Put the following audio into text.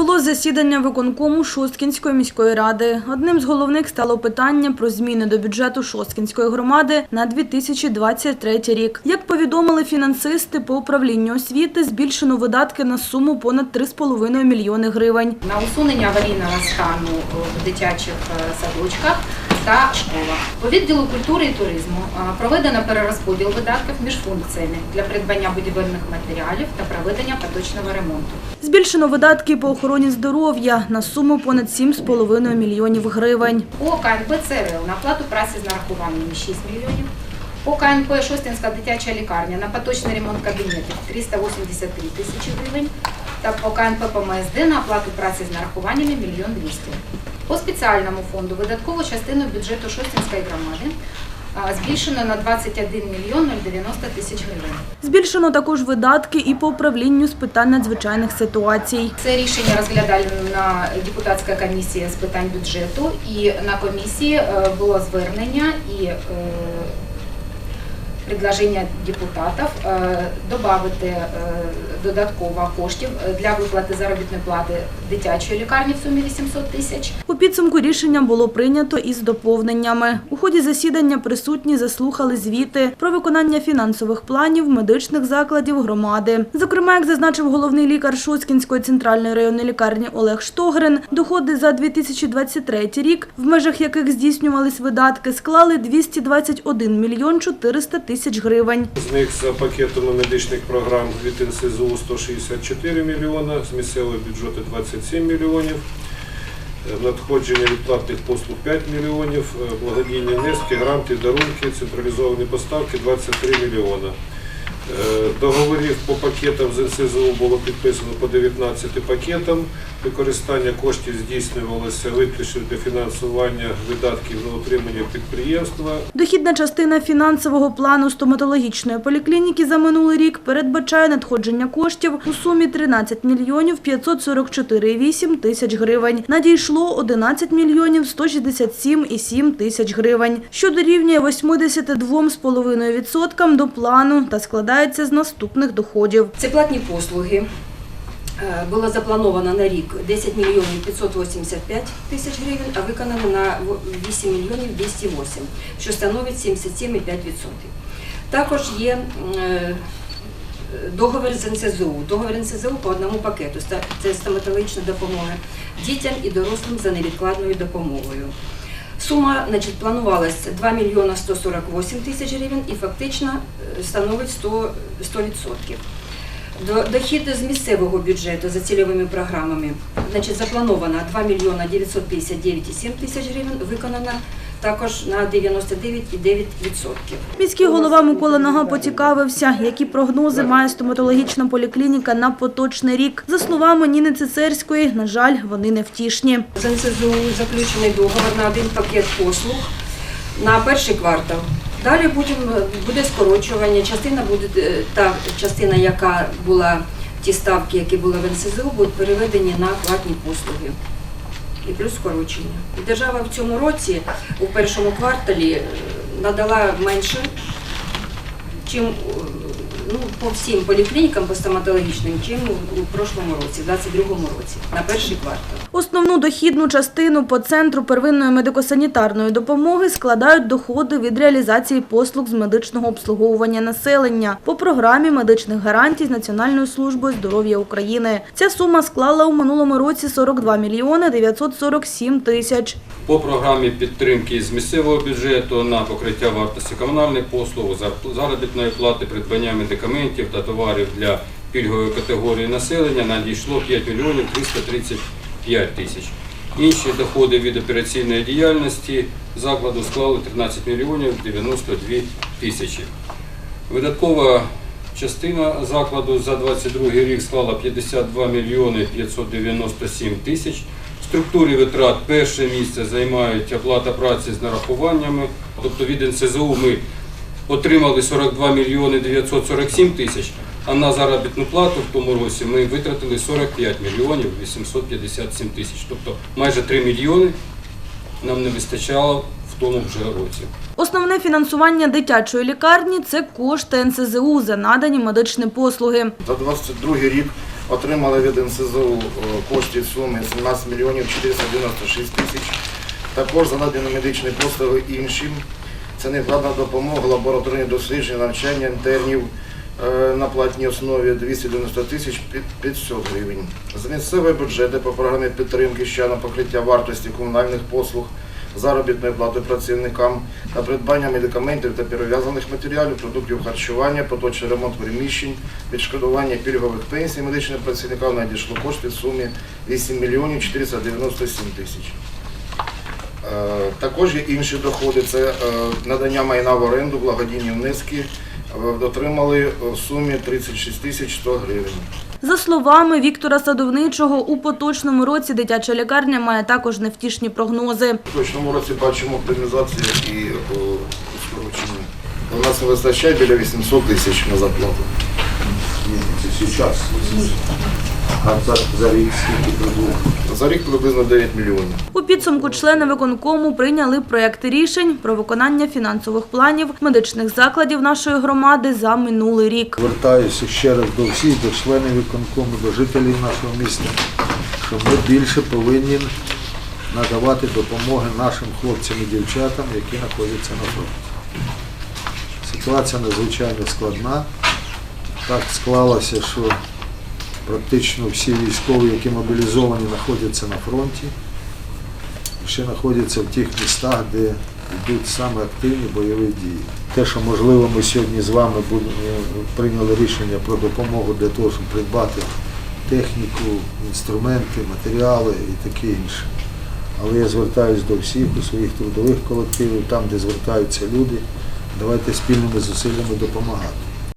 Відбулось засідання виконкому Шосткінської міської ради. Одним з головних стало питання про зміни до бюджету Шосткінської громади на 2023 рік. Як повідомили фінансисти по управлінню освіти, збільшено видатки на суму понад 3,5 мільйони гривень. на усунення аварійного стану в дитячих е, садочках та школах. По відділу культури і туризму е, проведено перерозподіл видатків між функціями для придбання будівельних матеріалів та проведення поточного ремонту. Збільшено видатки по охороні здоров'я на суму понад 7,5 мільйонів гривень. По КНП ЦРЛ на оплату праці з нарахуваннями 6 мільйонів. По КНП Шостинська дитяча лікарня на поточний ремонт кабінетів 383 тисячі гривень. Та по КНП ПМСД на оплату праці з нарахуваннями 1 мільйон 200. По спеціальному фонду видаткову частину бюджету Шостинської громади збільшено на 21 мільйон 090 тисяч гривень. Збільшено також видатки і по управлінню з питань надзвичайних ситуацій. Це рішення розглядали на депутатська комісія з питань бюджету, і на комісії е, було звернення і е, предложення депутатів е, додати е, додатково коштів для виплати заробітної плати дитячої лікарні в сумі 800 тисяч. У підсумку рішення було прийнято із доповненнями. У ході засідання присутні заслухали звіти про виконання фінансових планів медичних закладів громади. Зокрема, як зазначив головний лікар Шоцкінської центральної районної лікарні Олег Штогрин, доходи за 2023 рік, в межах яких здійснювались видатки, склали 221 мільйон 400 тисяч гривень. З них за пакетами медичних програм від НСЗУ 164 мільйона, з місцевого бюджету 27 мільйонів, е, надходження від платних послуг 5 мільйонів, е, благодійні внески, гранти, дарунки, централізовані поставки 23 мільйона. Е, Договорів по пакетам з НСЗУ було підписано по 19 пакетам. Використання коштів здійснювалося виключно для фінансування видатків на утримання підприємства Дохідна частина фінансового плану стоматологічної поліклініки за минулий рік передбачає надходження коштів у сумі 13 мільйонів 544,8 тисяч гривень. Надійшло 11 мільйонів 167,7 тисяч гривень, що дорівнює 82,5% до плану та складається з наступних доходів. Це платні послуги. Е, Було заплановано на рік 10 мільйонів 585 тисяч гривень, а виконано на 8 мільйонів 208, що становить 77,5%. Також є е, договір з НСЗУ. Договір НСЗУ по одному пакету. Це стоматологічна допомога дітям і дорослим за невідкладною допомогою. Сума значить, планувалась 2 мільйона 148 тисяч гривень і фактично е, становить 100, 100%. До- Дохід з місцевого бюджету за цільовими програмами значить, заплановано 2 мільйона 959,7 тисяч гривень, виконано також на 99,9%. Міський голова Микола Нага поцікавився, які прогнози має стоматологічна поліклініка на поточний рік. За словами Ніни Цицерської, на жаль, вони невтішні. З НСЗУ заключений договор на один пакет послуг на перший квартал. Далі буде скорочування. Частина буде е, та частина, яка була ті ставки, які були в НСЗУ, будуть переведені на платні послуги. І плюс скорочення. Держава в цьому році, у першому кварталі, е, надала менше, чим е, ну, по всім поліклінікам, по стоматологічним, чим у, у прошлому році, в 22-му році, на перший квартал. Основну дохідну частину по центру первинної медико-санітарної допомоги складають доходи від реалізації послуг з медичного обслуговування населення по програмі медичних гарантій з Національною службою здоров'я України. Ця сума склала у минулому році 42 мільйони 947 тисяч. По програмі підтримки з місцевого бюджету на покриття вартості комунальних послуг, заробітної плати, придбання медикаментів та товарів для пільгової категорії населення надійшло 5 мільйонів 335 тисяч. Інші доходи від операційної діяльності закладу склали 13 мільйонів 92 тисячі. Видаткова частина закладу за 22 рік склала 52 мільйони 597 тисяч. В структурі витрат перше місце займають оплата праці з нарахуваннями. Тобто від НСЗУ ми отримали 42 мільйони 947 тисяч, а на заробітну плату в тому році ми витратили 45 мільйонів 857 тисяч. Тобто майже 3 мільйони нам не вистачало в тому вже році. Основне фінансування дитячої лікарні – це кошти НСЗУ за надані медичні послуги. За 22 рік Отримали від НСЗУ коштів в сумі 17 мільйонів 496 тисяч. Також за надані медичні послуги іншим. Це невкладна допомога, лабораторні дослідження, навчання інтернів е, на платній основі 290 тисяч 500 гривень. З місцевої бюджети по програмі підтримки ще на покриття вартості комунальних послуг, заробітної плати працівникам та придбання медикаментів та перев'язаних матеріалів, продуктів харчування, поточний ремонт приміщень, відшкодування пільгових пенсій медичним працівникам надійшло кошти в сумі 8 мільйонів 497 тисяч. Е, Також є інші доходи. Це е, надання майна в оренду, благодійні внески. Е, Отримали в сумі 36 тисяч 100 гривень. За словами Віктора Садовничого, у поточному році дитяча лікарня має також невтішні прогнози. В точному році бачимо оптимізацію і скорочення. У нас не вистачає біля 800 тисяч на зарплату. Це зараз. А за, за рік скільки прибуло? За рік приблизно 9 мільйонів. У підсумку члени виконкому прийняли проекти рішень про виконання фінансових планів медичних закладів нашої громади за минулий рік. Звертаюся ще раз до всіх, до членів виконкому, до жителів нашого міста, що ми більше повинні надавати допомоги нашим хлопцям і дівчатам, які знаходяться на фронті. Ситуація надзвичайно складна. Так склалося, що практично всі військові, які мобілізовані, знаходяться на фронті, ще знаходяться в тих містах, де йдуть саме активні бойові дії. Те, що можливо ми сьогодні з вами прийняли рішення про допомогу для того, щоб придбати техніку, інструменти, матеріали і таке інше. Але я звертаюся до всіх у своїх трудових колективів, там, де звертаються люди, давайте спільними зусиллями допомагати.